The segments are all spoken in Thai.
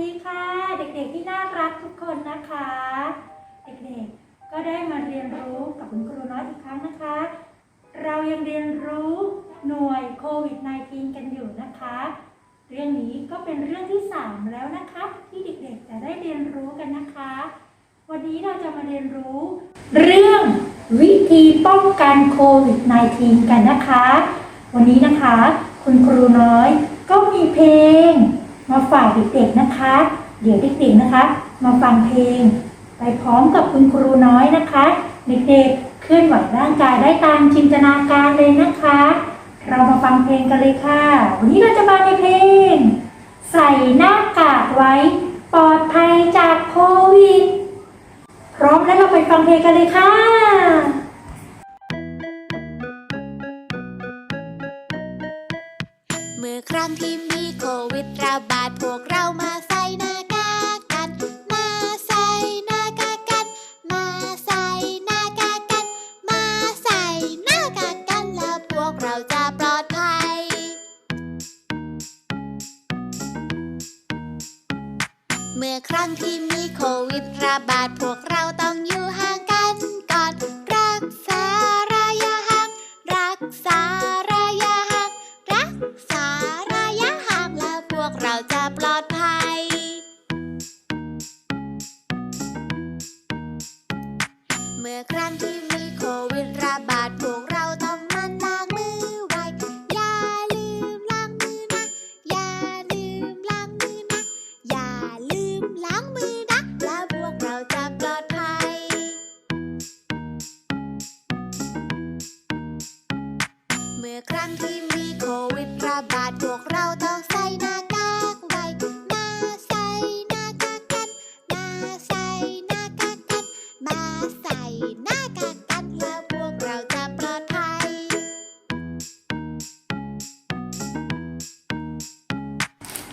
ดีค่ะ เด็กๆที่น่ารักทุกคนนะคะ เด็กๆก็ได้มาเรียนรู้กับคุณครูน้อยอีกครั้งนะคะ เรายังเรียนรู้หน่วยโควิด -19 กันอยู่นะคะ เรื่องนี้ก็เป็นเรื่องที่ 3 แล้วนะคะ ที่เด็กๆจะได้เรียนรู้กันนะคะ วันนี้เราจะมาเรียนรู้ เรื่องวิธีป้องกันโควิด -19 กันนะคะ วันนี้นะคะ คุณครูน้อยก็มีเพลง มาฝากเด็กๆนะคะ เดี๋ยวเด็กๆนะคะ มาฟังเพลง ไปพร้อมกับคุณครูน้อยนะคะ เด็กๆเคลื่อนไหวร่างกายได้ตามจินตนาการเลยนะคะ เรามาฟังเพลงกันเลยค่ะ วันนี้เราจะมาในเพลง ใส่หน้ากากไว้ ปลอดภัยจากโควิด พร้อมแล้วเราไปฟังเพลงกันเลยค่ะ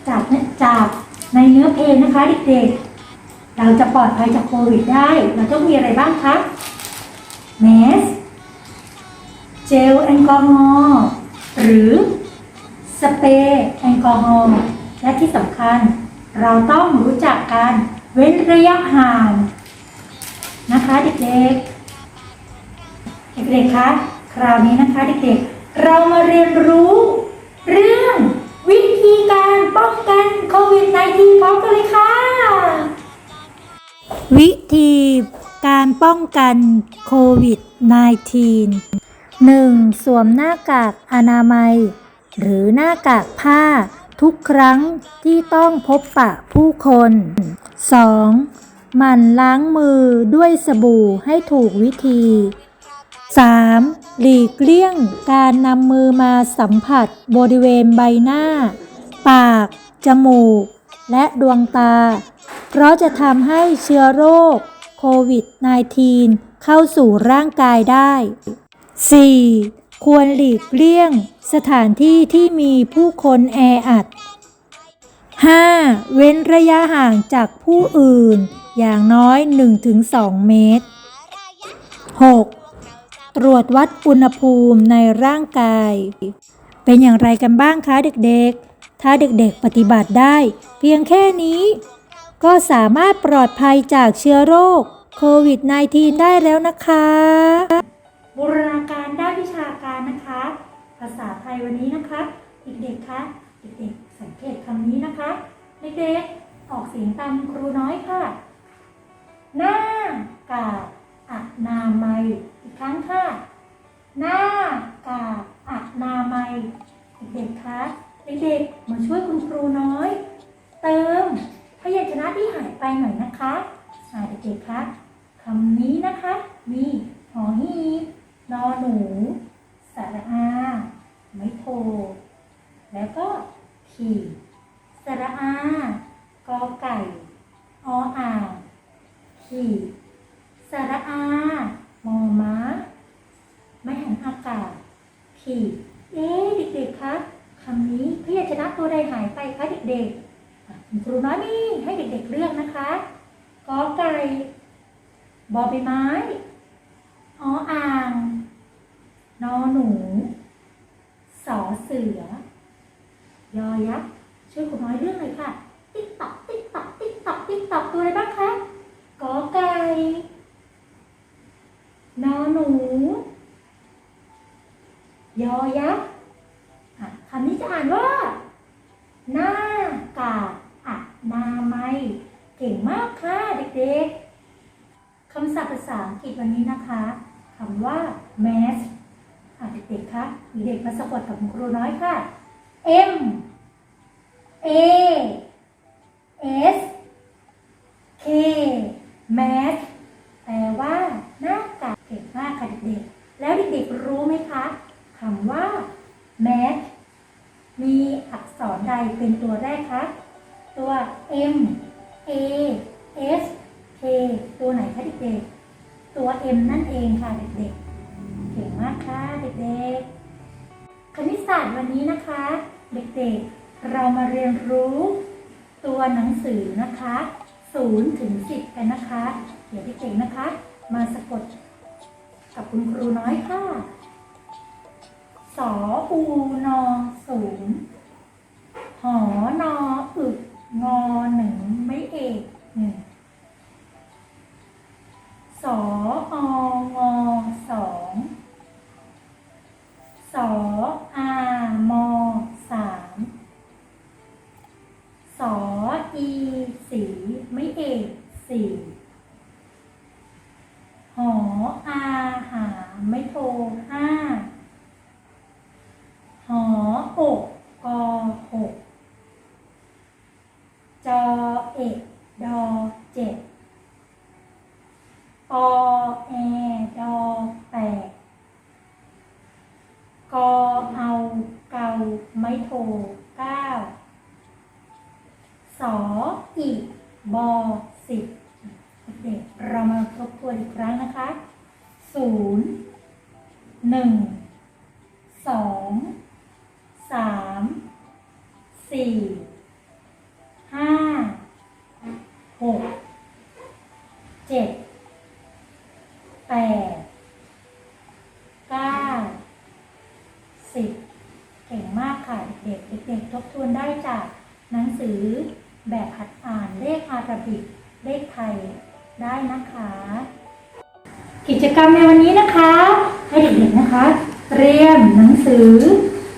จากจากในเนื้อเพลงนะคะเด็กๆ เราจะปลอดภัยจากโควิดได้ เราต้องมีอะไรบ้างคะแมสเจลแอลกอฮอล์หรือสเปรย์แอลกอฮอล์และที่สำคัญ เราต้องรู้จักการเว้นระยะห่างนะคะเด็กๆ เด็กๆคะคราวนี้นะคะเด็กๆ เรามาเรียนรู้เรื่อง การป้องกันโควิด -19 พร้อมกันเลยค่ะ วิธีการป้องกันโควิด -19 1. สวมหน้ากากอนามัย หรือหน้ากากผ้า ทุกครั้งที่ต้องพบปะผู้คน 2. หมั่นล้างมือด้วยสบู่ให้ถูกวิธี 3. หลีกเลี่ยงการนำมือมาสัมผัสบริเวณใบหน้า ปาก จมูก และดวงตา เพราะจะทำให้เชื้อโรคโควิด -19 เข้าสู่ร่างกายได้ 4. ควรหลีกเลี่ยง สถานที่ที่มีผู้คนแออัด 5. เว้นระยะห่างจากผู้อื่น อย่างน้อย 1-2 เมตร 6. ตรวจวัดอุณหภูมิในร่างกาย เป็นอย่างไรกันบ้างคะเด็กๆ ถ้าเด็กๆปฏิบัติได้ เพียงแค่นี้ ก็สามารถปลอดภัยจากเชื้อโรคโควิด -19 ได้แล้วนะคะ บูรณาการด้านวิชาการนะคะ ภาษาไทยวันนี้นะคะ เด็กๆคะเด็กๆสังเกตคำนี้นะคะ เด็กๆออกเสียงตามครูน้อยค่ะ หน้ากากอนามัยอีกครั้งค่ะ หน้ากากอนามัย เด็กๆคะ เด็กๆ มาช่วยคุณครูน้อย เติมพยัญชนะที่หายไปหน่อยนะคะอ่าเด็กๆคะคำนี้นะคะ มีหอหีบนอหนู สระอา ไม่โท แล้วก็ขีดสระอากอไก่ ออ่างขีดสระอามอม้า ไม่หันอากาศ ขีด เอ๊ะเด็กๆ คะคำนี้พยัญชนะตัวใดหายไปคะ เด็กๆ ครูน้อยมีให้เด็กๆเลือกนะคะกอไก่บอใบไม้ออ่าง นอหนู สอเสือ ยอยักษ์ช่วยคุณน้อยเรื่องเลยค่ะ ติ๊กตักติ๊กตักติ๊กตอบตัวอะไรบ้างคะกอไก่นอหนู ยอยักษ์คำนี้จะอ่านว่า หน้ากากอนามัย เก่งมากค่ะเด็กๆคำศัพท์ภาษาอังกฤษวันนี้นะคะคำว่า mask อะเด็กๆคะเด็กมาสะกดกับครูน้อยค่ะ M A S K mask แปลว่าหน้ากากเก่งมากค่ะเด็กๆ แล้วเด็กๆรู้ไหมคะคำว่า mask มีอักษรใดเป็นตัวแรกคะ ตัว M ตัวไหนคะเด็กๆ ตัว M นั่นเองค่ะเด็กๆ เก่งมากค่ะเด็กๆ คณิตศาสตร์วันนี้นะคะ เด็กๆ เรามาเรียนรู้ ตัวหนังสือนะคะ0ถึง10 กันนะคะ เดี๋ยวเด็กๆนะคะ มาสะกดกับคุณครูน้อยค่ะสออูน สี่หออาหาไม่โทห้าหออกกอหกจอเอกดอเจ็ดปอแอดอแปดกอเอาเกาไม่โทเก้าสออีบอสิบ เรามาทบทวนอีกครั้งนะคะศูนย์หนึ่งสองสามสี่ห้าหกเจ็ดแปดเก้าสิบเก่งมากค่ะเด็กๆเด็กๆทบทวนได้จากหนังสือแบบหัดอ่านเลขอาราบิกเลขไทย ได้นะคะ กิจกรรมในวันนี้นะคะ ให้เด็กๆนะคะเตรียมหนังสือ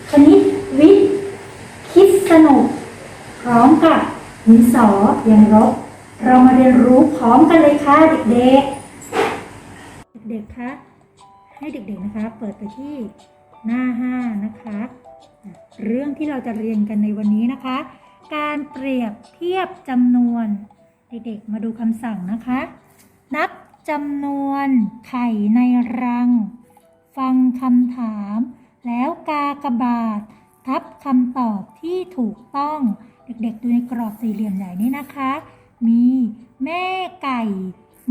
คณิตวิทย์ คิดสนุก พร้อมกับดินสอยังรบ เรามาเรียนรู้พร้อมกันเลยค่ะเด็กๆ เด็กๆคะให้เด็กๆนะคะ เปิดไปที่หน้า5นะคะ เรื่องที่เราจะเรียนกันในวันนี้นะคะ การเปรียบเทียบจำนวน เด็กๆ มาดูคำสั่งนะคะ นับจำนวนไข่ในรัง ฟังคำถาม แล้วกากบาททับคำตอบที่ถูกต้อง เด็กๆ ดูในกรอบสี่เหลี่ยมใหญ่นี้นะคะ มีแม่ไก่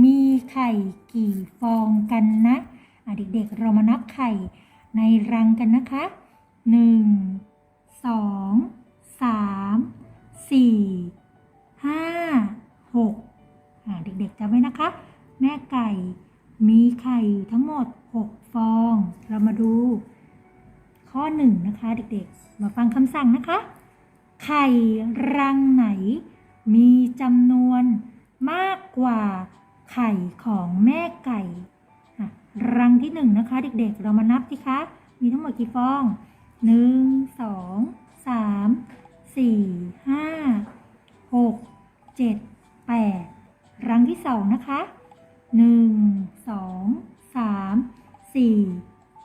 มีไข่กี่ฟองกันนะะเด็กๆ เรามานับไข่ในรังกันนะคะหนึ่งสอ งสามสี่ห้าหกอะเด็กๆจำไว้นะคะ แม่ไก่มีไข่ทั้งหมด 6 ฟอง เรามาดูข้อ 1 นะคะ เด็กๆ มาฟังคำสั่งนะคะ ไข่รังไหน มีจำนวนมากกว่าไข่ของแม่ไก่รังที่ 1 นะคะ เด็กๆ เรามานับสิคะ มีทั้งหมดกี่ฟอง 1 2 3 4 5 6 7 8รังที่ 2 นะคะหนึ่งสองสามสี่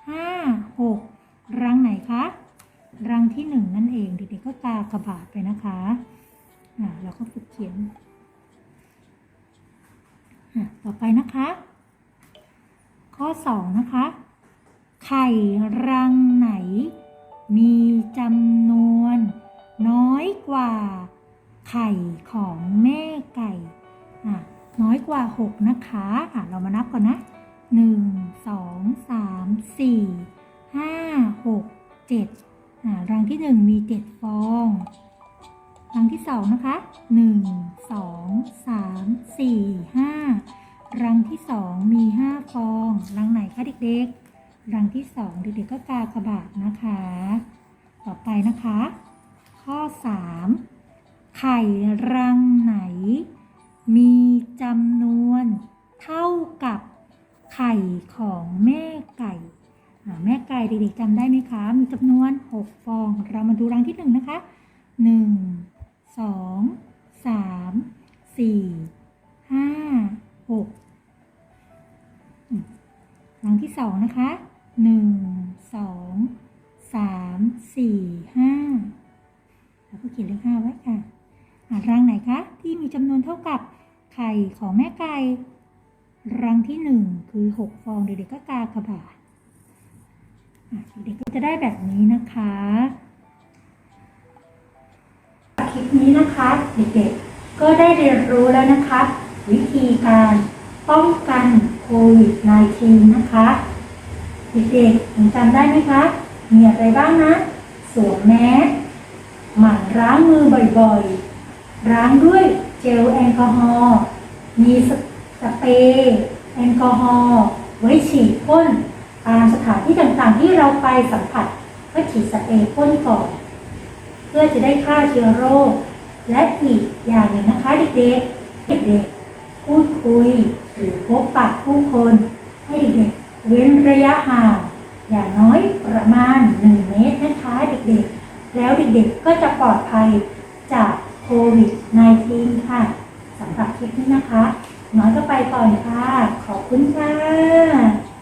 ห้าหกรังไหนคะรังที่หนึ่งนั่นเองเด็กๆก็กากระบาดไปนะคะอ่าเราก็ฝึกเขียนอะต่อไปนะคะ ข้อสองนะคะ ไข่รังไหน มีจำนวน น้อยกว่า ไข่ของแม่ไก่อะน้อยกว่า 6 นะคะอะเรามานับก่อนนะ 1 2 3 4 5 6 7อ่ารังที่ 1 มี 7 ฟอง รังที่ 2 นะคะ 1 2 3 4 5 รังที่ 2 มี 5 ฟอง รังไหนคะเด็กๆ รังที่ 2 เด็กๆก็กากระบาดนะคะ ต่อไปนะคะ ข้อ 3 ไข่รังไหน มีจำนวนเท่ากับไข่ของแม่ไก่ แม่ไก่เด็กๆจำได้ไหมคะ มีจำนวน 6 ฟอง เรามาดูรังที่ 1 นะคะ 1 2 3 4 5 6อืมรังที่ 2 นะคะ 1 2 3 4 5แล้วก็เขียนเลข5ไว้ค่ะ รังไหนคะ ที่มีจำนวนเท่ากับไข่ของแม่ไก่ รังที่หนึ่งคือหกฟองเด็กๆก็กากระบาดอะเด็กๆก็จะได้แบบนี้นะคะคลิปนี้นะคะเด็กๆก็ได้เรียนรู้แล้วนะคะ วิธีการป้องกันโควิด -19 นะคะเด็กๆยังจำได้ไหมคะ มีอะไรบ้างนะ สวมแมสหมั่นล้างมือบ่อยๆ ล้างด้วยเจลแอลกอฮอล์มีสเปรย์แอลกอฮอล์ไว้ฉีดพ่นตามสถานที่ต่างๆที่เราไปสัมผัสก็ฉีดสเปรย์พ่นก่อน เพื่อจะได้ฆ่าเชื้อโรค และอีกอย่างหนึ่งนะคะเด็กๆเด็กๆพูดคุยหรือพบปะผู้คนให้เด็กๆเว้นระยะห่างอย่างน้อยประมาณ 1 เมตรนะคะเด็กๆ แล้วเด็กๆก็จะปลอดภัยจาก วิด -19 ค่ะสำหรับคลิปนี้นะคะ น้อยก็ไปก่อนค่ะ ขอบคุณค่ะ